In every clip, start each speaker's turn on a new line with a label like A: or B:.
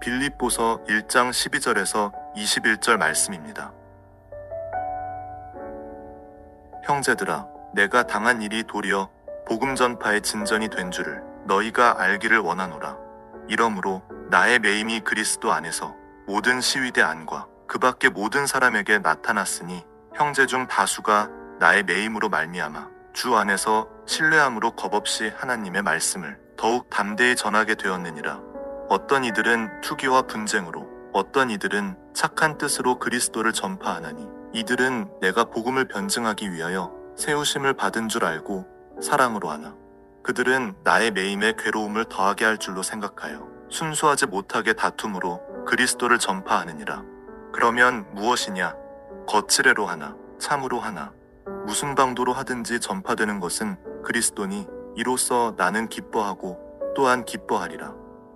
A: 빌립보서 1장 12절에서 21절 말씀입니다. 형제들아, 내가 당한 일이 도리어 복음 전파의 진전이 된 줄을 너희가 알기를 원하노라. 이러므로 나의 매임이 그리스도 안에서 모든 시위대 안과 그 밖에 모든 사람에게 나타났으니 형제 중 다수가 나의 매임으로 말미암아 주 안에서 신뢰함으로 겁없이 하나님의 말씀을 더욱 담대히 전하게 되었느니라. 어떤 이들은 투기와 분쟁으로, 어떤 이들은 착한 뜻으로 그리스도를 전파하나니, 이들은 내가 복음을 변증하기 위하여 세우심을 받은 줄 알고 사랑으로 하나. 그들은 나의 매임에 괴로움을 더하게 할 줄로 생각하여 순수하지 못하게 다툼으로 그리스도를 전파하느니라. 그러면 무엇이냐? 거칠애로 하나, 참으로 하나, 무슨 방도로 하든지 전파되는 것은 그리스도니 이로써 나는 기뻐하고 또한 기뻐하리라.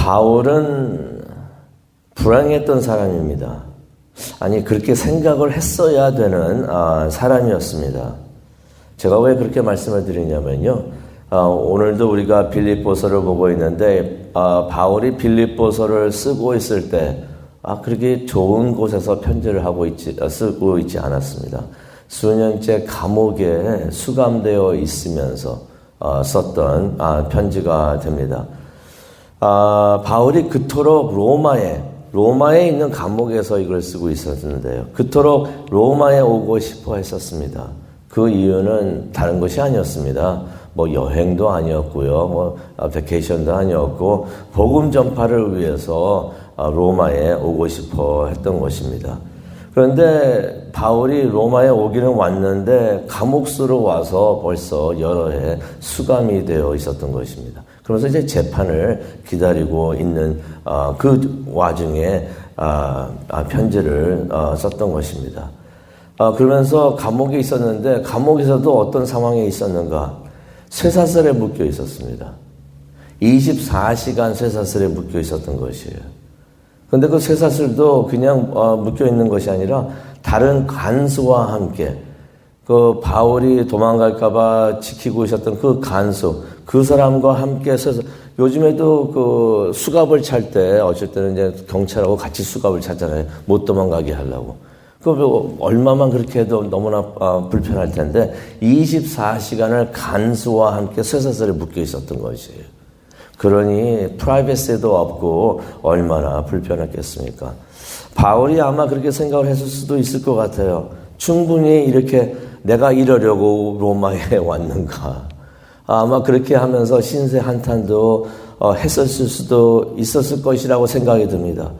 B: 바울은 불행했던 사람입니다. 아니 그렇게 생각을 했어야 되는 아, 사람이었습니다. 제가 왜 그렇게 말씀을 드리냐면요. 아, 오늘도 우리가 빌립보서를 보고 있는데 아, 바울이 빌립보서를 쓰고 있을 때 아, 그렇게 좋은 곳에서 편지를 하고 있지, 쓰고 있지 않았습니다. 수년째 감옥에 수감되어 있으면서 어, 썼던 아, 편지가 됩니다. 아, 바울이 그토록 로마에 로마에 있는 감옥에서 이걸 쓰고 있었는데요. 그토록 로마에 오고 싶어 했었습니다. 그 이유는 다른 것이 아니었습니다. 뭐 여행도 아니었고요. 뭐 베케이션도 아니었고 복음 전파를 위해서 아, 로마에 오고 싶어 했던 것입니다. 그런데 바울이 로마에 오기는 왔는데 감옥수로 와서 벌써 여러 해 수감이 되어 있었던 것입니다. 그러면서 이제 재판을 기다리고 있는 어, 그 와중에 아, 아, 편지를 어, 썼던 것입니다. 어, 그러면서 감옥에 있었는데 감옥에서도 어떤 상황에 있었는가? 쇠사슬에 묶여 있었습니다. 24시간 쇠사슬에 묶여 있었던 것이에요. 근데 그 쇠사슬도 그냥 어, 묶여 있는 것이 아니라 다른 간수와 함께 그 바울이 도망갈까봐 지키고 있었던 그 간수, 그 사람과 함께 서서 요즘에도 그 수갑을 찰 때 어쩔 때는 이제 경찰하고 같이 수갑을 찾잖아요. 못 도망가게 하려고. 그 얼마만 그렇게 해도 너무나 어, 불편할 텐데 24시간을 간수와 함께 쇠사슬에 묶여 있었던 것이에요. 그러니 프라이버시도 없고 얼마나 불편했겠습니까? 바울이 아마 그렇게 생각을 했을 수도 있을 것 같아요. 충분히 이렇게 내가 이러려고 로마에 왔는가. 아마 그렇게 하면서 신세 한탄도 어, 했었을 수도 있었을 것이라고 생각이 듭니다.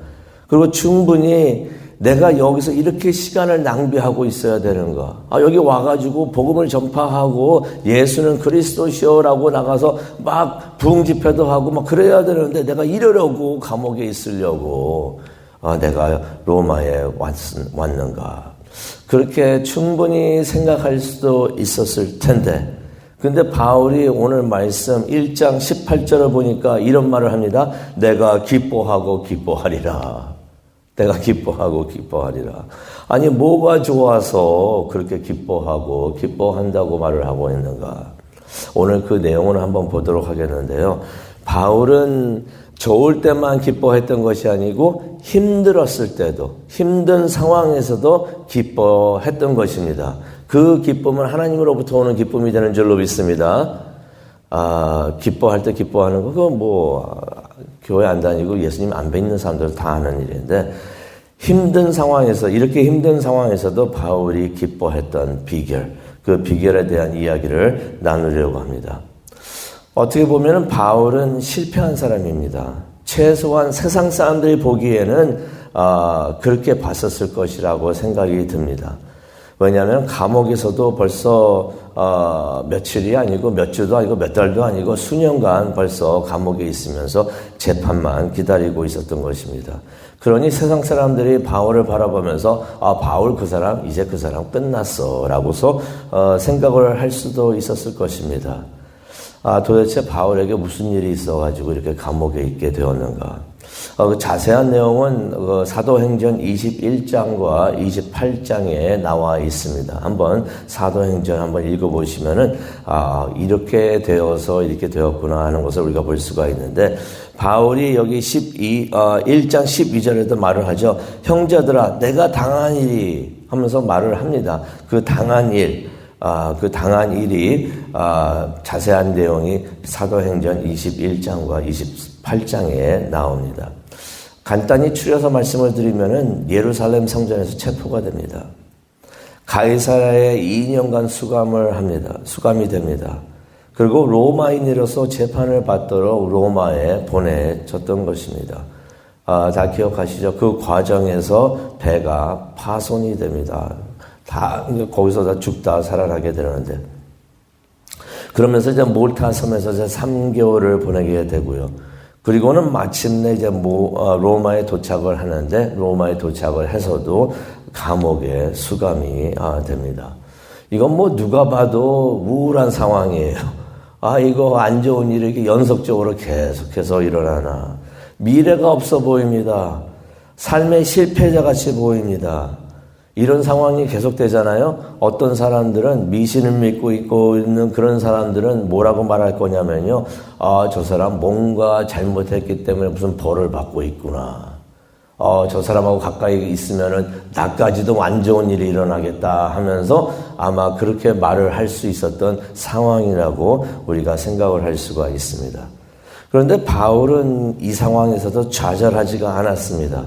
B: 그리고 충분히 내가 여기서 이렇게 시간을 낭비하고 있어야 되는가? 아, 여기 와가지고 복음을 전파하고 예수는 그리스도시오라고 나가서 막 부흥 집회도 하고 막 그래야 되는데 내가 이러려고 감옥에 있으려고 아, 내가 로마에 왔, 왔는가? 그렇게 충분히 생각할 수도 있었을 텐데 근데 바울이 오늘 말씀 1장 18절을 보니까 이런 말을 합니다. 내가 기뻐하고 기뻐하리라. 내가 기뻐하고 기뻐하리라. 아니, 뭐가 좋아서 그렇게 기뻐하고 기뻐한다고 말을 하고 있는가? 오늘 그 내용을 한번 보도록 하겠는데요. 바울은 좋을 때만 기뻐했던 것이 아니고 힘들었을 때도, 힘든 상황에서도 기뻐했던 것입니다. 그 기쁨은 하나님으로부터 오는 기쁨이 되는 줄로 믿습니다. 아, 기뻐할 때 기뻐하는 거, 그거 뭐, 교회 안 다니고 예수님 안 뵙는 사람들 다 아는 일인데, 힘든 상황에서, 이렇게 힘든 상황에서도 바울이 기뻐했던 비결, 그 비결에 대한 이야기를 나누려고 합니다. 어떻게 보면 바울은 실패한 사람입니다. 최소한 세상 사람들이 보기에는 아, 그렇게 봤었을 것이라고 생각이 듭니다. 왜냐하면 감옥에서도 벌써 어, 며칠이 아니고 몇 주도 아니고 몇 달도 아니고 수년간 벌써 감옥에 있으면서 재판만 기다리고 있었던 것입니다. 그러니 세상 사람들이 바울을 바라보면서 아 바울 그 사람 이제 그 사람 끝났어라고서 어, 생각을 할 수도 있었을 것입니다. 아 도대체 바울에게 무슨 일이 있어가지고 이렇게 감옥에 있게 되었는가? 어, 그 자세한 내용은 그 사도행전 21장과 28장에 나와 있습니다. 한번 사도행전 한번 읽어보시면은 아 이렇게 되어서 이렇게 되었구나 하는 것을 우리가 볼 수가 있는데 바울이 여기 12 어, 1장 12절에도 말을 하죠. 형제들아 내가 당한 일이 하면서 말을 합니다. 그 당한 일 아, 그 당한 일이 아, 자세한 내용이 사도행전 21장과 28장에 나옵니다. 간단히 추려서 말씀을 드리면은 예루살렘 성전에서 체포가 됩니다. 가이사라에 2년간 수감을 합니다. 수감이 됩니다. 그리고 로마인으로서 재판을 받도록 로마에 보내졌던 것입니다. 아, 다 기억하시죠? 그 과정에서 배가 파손이 됩니다. 다 거기서 다 죽다 살아나게 되는데 그러면서 이제 몰타 섬에서 이제 3개월을 보내게 되고요. 그리고는 마침내 이제 모, 어, 로마에 도착을 하는데 로마에 도착을 해서도 감옥에 수감이 아, 됩니다. 이건 뭐 누가 봐도 우울한 상황이에요. 아 이거 안 좋은 일이 이렇게 연속적으로 계속해서 일어나나 미래가 없어 보입니다. 삶의 실패자 같이 보입니다. 이런 상황이 계속되잖아요. 어떤 사람들은 미신을 믿고 있고 있는 그런 사람들은 뭐라고 말할 거냐면요. 아, 저 사람 뭔가 잘못했기 때문에 무슨 벌을 받고 있구나. 어, 저 사람하고 가까이 있으면은 나까지도 안 좋은 일이 일어나겠다 하면서 아마 그렇게 말을 할 수 있었던 상황이라고 우리가 생각을 할 수가 있습니다. 그런데 바울은 이 상황에서도 좌절하지가 않았습니다.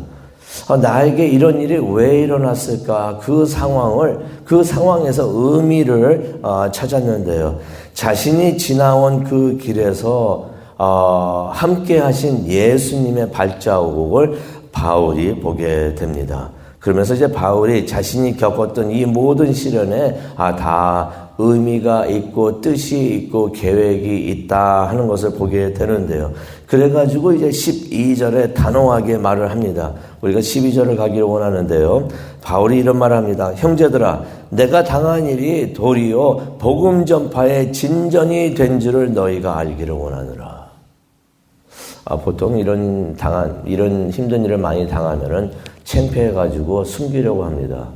B: 아, 나에게 이런 일이 왜 일어났을까? 그 상황을, 그 상황에서 의미를 어, 찾았는데요. 자신이 지나온 그 길에서 어, 함께 하신 예수님의 발자국을 바울이 보게 됩니다. 그러면서 이제 바울이 자신이 겪었던 이 모든 시련에 아, 다 의미가 있고 뜻이 있고 계획이 있다 하는 것을 보게 되는데요. 그래가지고 이제 12절에 단호하게 말을 합니다. 우리가 12절을 가기를 원하는데요. 바울이 이런 말을 합니다. 형제들아, 내가 당한 일이 도리어 복음 전파의 진전이 된 줄을 너희가 알기를 원하느라. 아, 보통 이런 당한, 이런 힘든 일을 많이 당하면은 창피해가지고 숨기려고 합니다.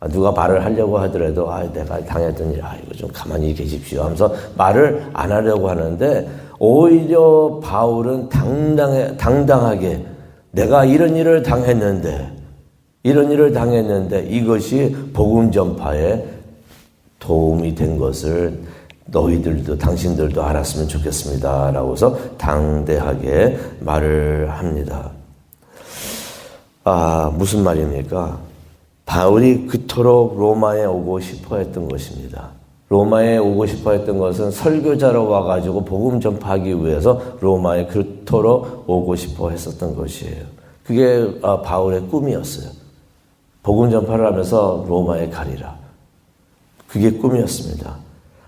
B: 아, 누가 말을 하려고 하더라도, 아, 내가 당했던 일, 아, 이거 좀 가만히 계십시오 하면서 말을 안 하려고 하는데, 오히려 바울은 당당해, 당당하게 내가 이런 일을 당했는데, 이런 일을 당했는데 이것이 복음 전파에 도움이 된 것을 너희들도 당신들도 알았으면 좋겠습니다. 라고서 당대하게 말을 합니다. 아, 무슨 말입니까? 바울이 그토록 로마에 오고 싶어 했던 것입니다. 로마에 오고 싶어 했던 것은 설교자로 와가지고 복음 전파하기 위해서 로마에 그토록 오고 싶어 했었던 것이에요. 그게 아, 바울의 꿈이었어요. 복음 전파를 하면서 로마에 가리라. 그게 꿈이었습니다.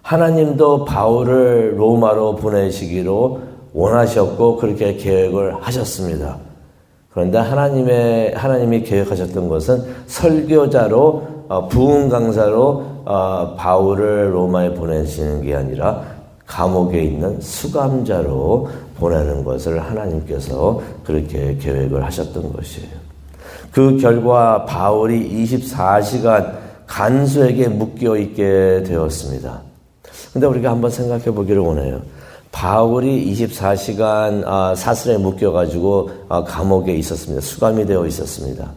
B: 하나님도 바울을 로마로 보내시기로 원하셨고 그렇게 계획을 하셨습니다. 그런데 하나님의 하나님이 계획하셨던 것은 설교자로 어, 부흥 강사로 어, 바울을 로마에 보내시는 게 아니라 감옥에 있는 수감자로 보내는 것을 하나님께서 그렇게 계획을 하셨던 것이에요. 그 결과 바울이 24시간 간수에게 묶여 있게 되었습니다. 근데 우리가 한번 생각해 보기를 원해요. 바울이 24시간 아, 사슬에 묶여가지고 아, 감옥에 있었습니다. 수감이 되어 있었습니다.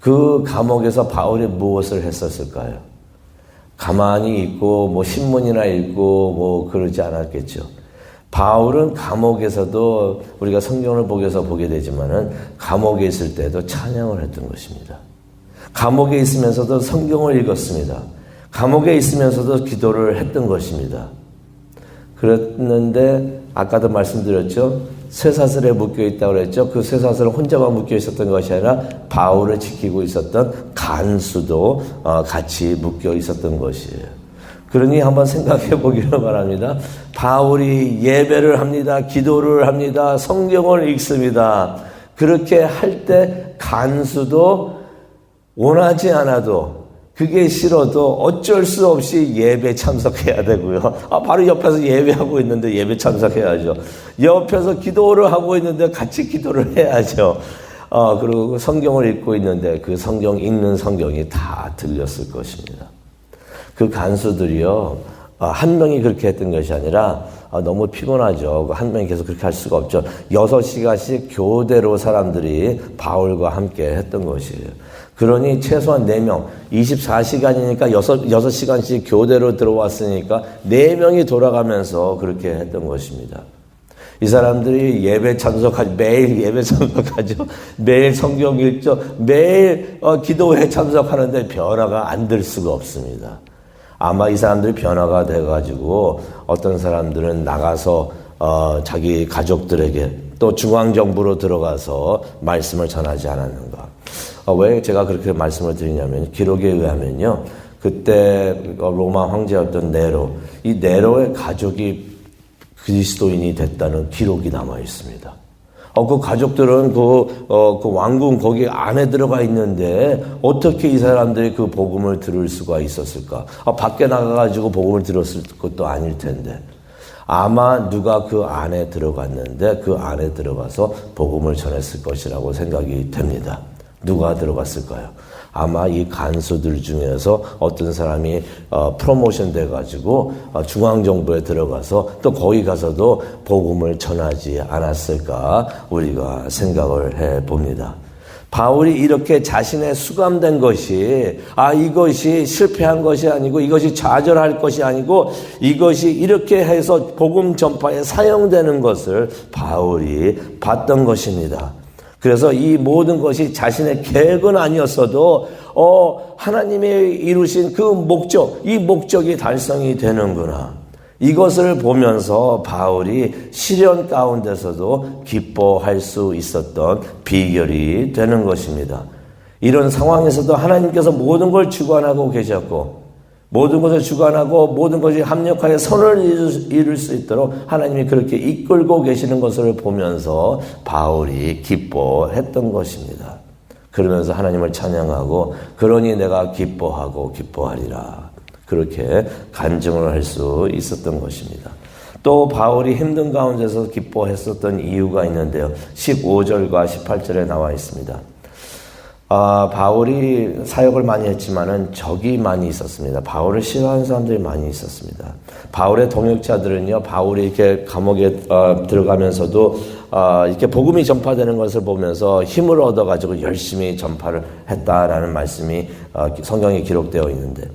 B: 그 감옥에서 바울이 무엇을 했었을까요? 가만히 있고 뭐 신문이나 읽고 뭐 그러지 않았겠죠. 바울은 감옥에서도 우리가 성경을 보게서 보게 되지만은 감옥에 있을 때도 찬양을 했던 것입니다. 감옥에 있으면서도 성경을 읽었습니다. 감옥에 있으면서도 기도를 했던 것입니다. 그랬는데 아까도 말씀드렸죠. 쇠사슬에 묶여 있다고 그랬죠. 그 쇠사슬은 혼자만 묶여 있었던 것이 아니라 바울을 지키고 있었던 간수도 어, 같이 묶여 있었던 것이에요. 그러니 한번 생각해 보기를 바랍니다. 바울이 예배를 합니다. 기도를 합니다. 성경을 읽습니다. 그렇게 할 때 간수도 원하지 않아도 그게 싫어도 어쩔 수 없이 예배 참석해야 되고요. 아, 바로 옆에서 예배하고 있는데 예배 참석해야죠. 옆에서 기도를 하고 있는데 같이 기도를 해야죠. 어, 그리고 성경을 읽고 있는데 그 성경 읽는 성경이 다 들렸을 것입니다. 그 간수들이요, 아, 한 명이 그렇게 했던 것이 아니라 아, 너무 피곤하죠. 한 명이 계속 그렇게 할 수가 없죠. 여섯 시간씩 교대로 사람들이 바울과 함께 했던 것이에요. 그러니 최소한 네명 24시간이니까 여섯 여섯 시간씩 교대로 들어왔으니까 네명이 돌아가면서 그렇게 했던 것입니다. 이 사람들이 예배 참석하죠. 매일 예배 참석하죠. 매일 성경 읽죠. 매일 어, 기도회 참석하는데 변화가 안 될 수가 없습니다. 아마 이 사람들이 변화가 돼가지고 어떤 사람들은 나가서 어, 자기 가족들에게 또 중앙정부로 들어가서 말씀을 전하지 않았는가. 어, 왜 제가 그렇게 말씀을 드리냐면 기록에 의하면요. 그때 로마 황제였던 네로, 이 네로의 가족이 그리스도인이 됐다는 기록이 남아 있습니다. 어, 그 가족들은 그, 어, 그 왕궁 거기 안에 들어가 있는데 어떻게 이 사람들이 그 복음을 들을 수가 있었을까? 아, 밖에 나가가지고 복음을 들었을 것도 아닐 텐데. 아마 누가 그 안에 들어갔는데 그 안에 들어가서 복음을 전했을 것이라고 생각이 됩니다. 누가 들어갔을까요? 아마 이 간수들 중에서 어떤 사람이 어, 프로모션 돼가지고 어, 중앙정부에 들어가서 또 거기 가서도 복음을 전하지 않았을까 우리가 생각을 해 봅니다. 바울이 이렇게 자신의 수감된 것이 아 이것이 실패한 것이 아니고 이것이 좌절할 것이 아니고 이것이 이렇게 해서 복음 전파에 사용되는 것을 바울이 봤던 것입니다. 그래서 이 모든 것이 자신의 계획은 아니었어도 어 하나님이 이루신 그 목적 이 목적이 달성이 되는구나. 이것을 보면서 바울이 시련 가운데서도 기뻐할 수 있었던 비결이 되는 것입니다. 이런 상황에서도 하나님께서 모든 걸 주관하고 계셨고 모든 것을 주관하고 모든 것이 합력하여 선을 이룰 수 있도록 하나님이 그렇게 이끌고 계시는 것을 보면서 바울이 기뻐했던 것입니다. 그러면서 하나님을 찬양하고 그러니 내가 기뻐하고 기뻐하리라. 그렇게 간증을 할 수 있었던 것입니다. 또 바울이 힘든 가운데서 기뻐했었던 이유가 있는데요. 15절과 18절에 나와 있습니다. 아, 바울이 사역을 많이 했지만은 적이 많이 있었습니다. 바울을 싫어하는 사람들이 많이 있었습니다. 바울의 동역자들은요, 바울이 이렇게 감옥에 어, 들어가면서도 어, 이렇게 복음이 전파되는 것을 보면서 힘을 얻어가지고 열심히 전파를 했다라는 말씀이 어, 성경에 기록되어 있는데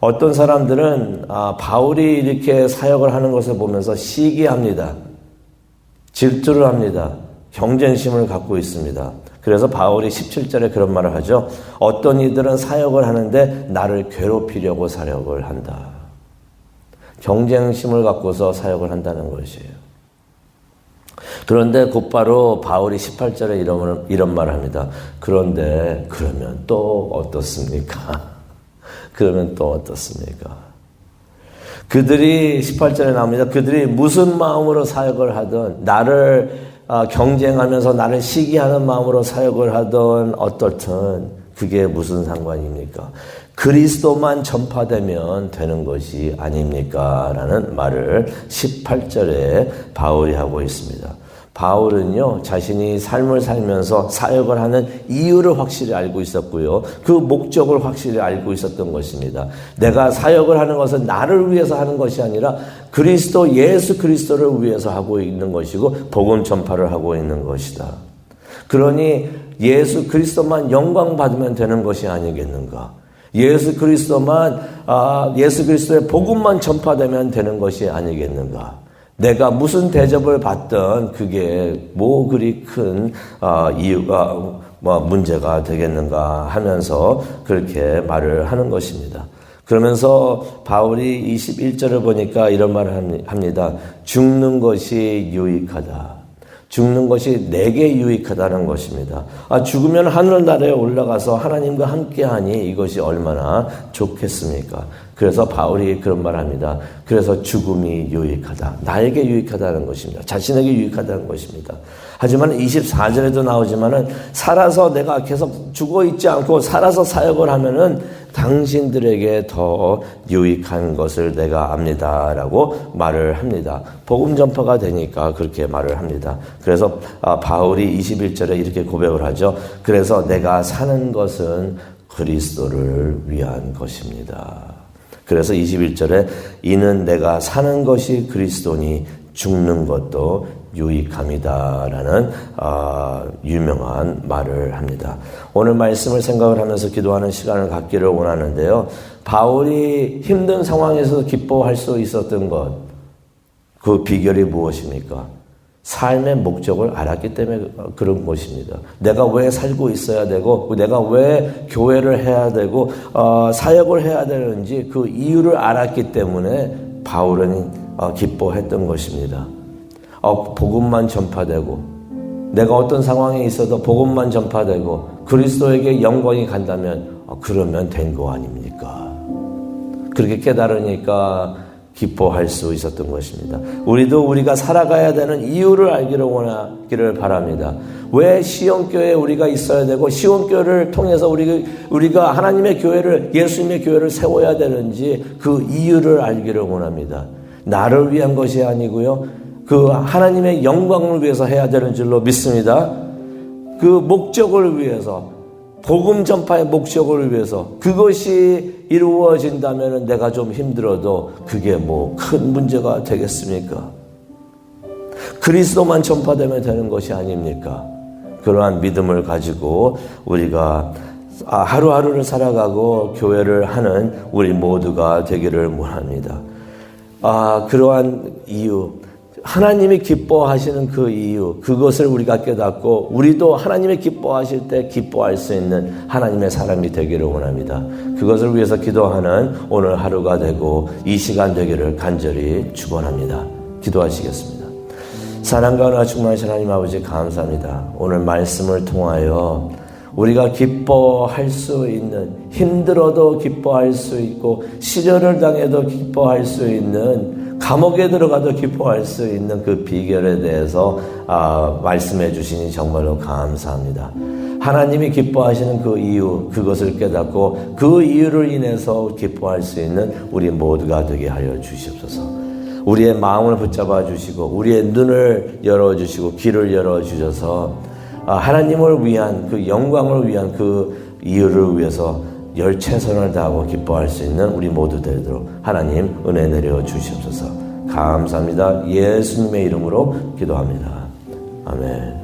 B: 어떤 사람들은 아, 바울이 이렇게 사역을 하는 것을 보면서 시기합니다. 질투를 합니다. 경쟁심을 갖고 있습니다. 그래서 바울이 17절에 그런 말을 하죠. 어떤 이들은 사역을 하는데 나를 괴롭히려고 사역을 한다. 경쟁심을 갖고서 사역을 한다는 것이에요. 그런데 곧바로 바울이 18절에 이런, 이런 말을 합니다. 그런데 그러면 또 어떻습니까? 그러면 또 어떻습니까? 그들이 18절에 나옵니다. 그들이 무슨 마음으로 사역을 하든 나를 아, 경쟁하면서 나를 시기하는 마음으로 사역을 하던 어떻든 그게 무슨 상관입니까? 그리스도만 전파되면 되는 것이 아닙니까? 라는 말을 18절에 바울이 하고 있습니다. 바울은요, 자신이 삶을 살면서 사역을 하는 이유를 확실히 알고 있었고요. 그 목적을 확실히 알고 있었던 것입니다. 내가 사역을 하는 것은 나를 위해서 하는 것이 아니라 그리스도 예수 그리스도를 위해서 하고 있는 것이고 복음 전파를 하고 있는 것이다. 그러니 예수 그리스도만 영광 받으면 되는 것이 아니겠는가? 예수 그리스도만 아, 예수 그리스도의 복음만 전파되면 되는 것이 아니겠는가? 내가 무슨 대접을 받든 그게 뭐 그리 큰 아, 이유가 뭐 문제가 되겠는가 하면서 그렇게 말을 하는 것입니다. 그러면서 바울이 21절을 보니까 이런 말을 합니다. 죽는 것이 유익하다. 죽는 것이 내게 유익하다는 것입니다. 아, 죽으면 하늘나라에 올라가서 하나님과 함께하니 이것이 얼마나 좋겠습니까? 그래서 바울이 그런 말 합니다. 그래서 죽음이 유익하다. 나에게 유익하다는 것입니다. 자신에게 유익하다는 것입니다. 하지만 24절에도 나오지만은 살아서 내가 계속 죽어 있지 않고 살아서 사역을 하면은 당신들에게 더 유익한 것을 내가 압니다 라고 말을 합니다. 복음 전파가 되니까 그렇게 말을 합니다. 그래서 아, 바울이 21절에 이렇게 고백을 하죠. 그래서 내가 사는 것은 그리스도를 위한 것입니다. 그래서 21절에 이는 내가 사는 것이 그리스도니 죽는 것도 유익함이다라는 아, 유명한 말을 합니다. 오늘 말씀을 생각을 하면서 기도하는 시간을 갖기를 원하는데요. 바울이 힘든 상황에서 기뻐할 수 있었던 것, 그 비결이 무엇입니까? 삶의 목적을 알았기 때문에 그런 것입니다. 내가 왜 살고 있어야 되고, 내가 왜 교회를 해야 되고, 어, 사역을 해야 되는지 그 이유를 알았기 때문에 바울은 어, 기뻐했던 것입니다. 어, 복음만 전파되고, 내가 어떤 상황에 있어도 복음만 전파되고, 그리스도에게 영광이 간다면, 어, 그러면 된 거 아닙니까? 그렇게 깨달으니까 기뻐할 수 있었던 것입니다. 우리도 우리가 살아가야 되는 이유를 알기를 원하기를 바랍니다. 왜 시온교회에 우리가 있어야 되고 시온교회를 통해서 우리, 우리가 하나님의 교회를 예수님의 교회를 세워야 되는지 그 이유를 알기를 원합니다. 나를 위한 것이 아니고요. 그 하나님의 영광을 위해서 해야 되는 줄로 믿습니다. 그 목적을 위해서 복음 전파의 목적을 위해서 그것이 이루어진다면 내가 좀 힘들어도 그게 뭐 큰 문제가 되겠습니까? 그리스도만 전파되면 되는 것이 아닙니까? 그러한 믿음을 가지고 우리가 아, 하루하루를 살아가고 교회를 하는 우리 모두가 되기를 원합니다. 아, 그러한 이유, 하나님이 기뻐하시는 그 이유, 그것을 우리가 깨닫고 우리도 하나님이 기뻐하실 때 기뻐할 수 있는 하나님의 사람이 되기를 원합니다. 그것을 위해서 기도하는 오늘 하루가 되고 이 시간 되기를 간절히 축원합니다. 기도하시겠습니다. 사랑과 은혜가 충만하신 하나님 아버지 감사합니다. 오늘 말씀을 통하여 우리가 기뻐할 수 있는 힘들어도 기뻐할 수 있고 시련을 당해도 기뻐할 수 있는 감옥에 들어가도 기뻐할 수 있는 그 비결에 대해서 아, 말씀해 주시니 정말로 감사합니다. 하나님이 기뻐하시는 그 이유 그것을 깨닫고 그 이유를 인해서 기뻐할 수 있는 우리 모두가 되게 하여 주시옵소서. 우리의 마음을 붙잡아 주시고 우리의 눈을 열어 주시고 귀를 열어 주셔서 아, 하나님을 위한 그 영광을 위한 그 이유를 위해서 열 최선을 다하고 기뻐할 수 있는 우리 모두 되도록 하나님 은혜 내려 주시옵소서. 감사합니다. 예수님의 이름으로 기도합니다. 아멘.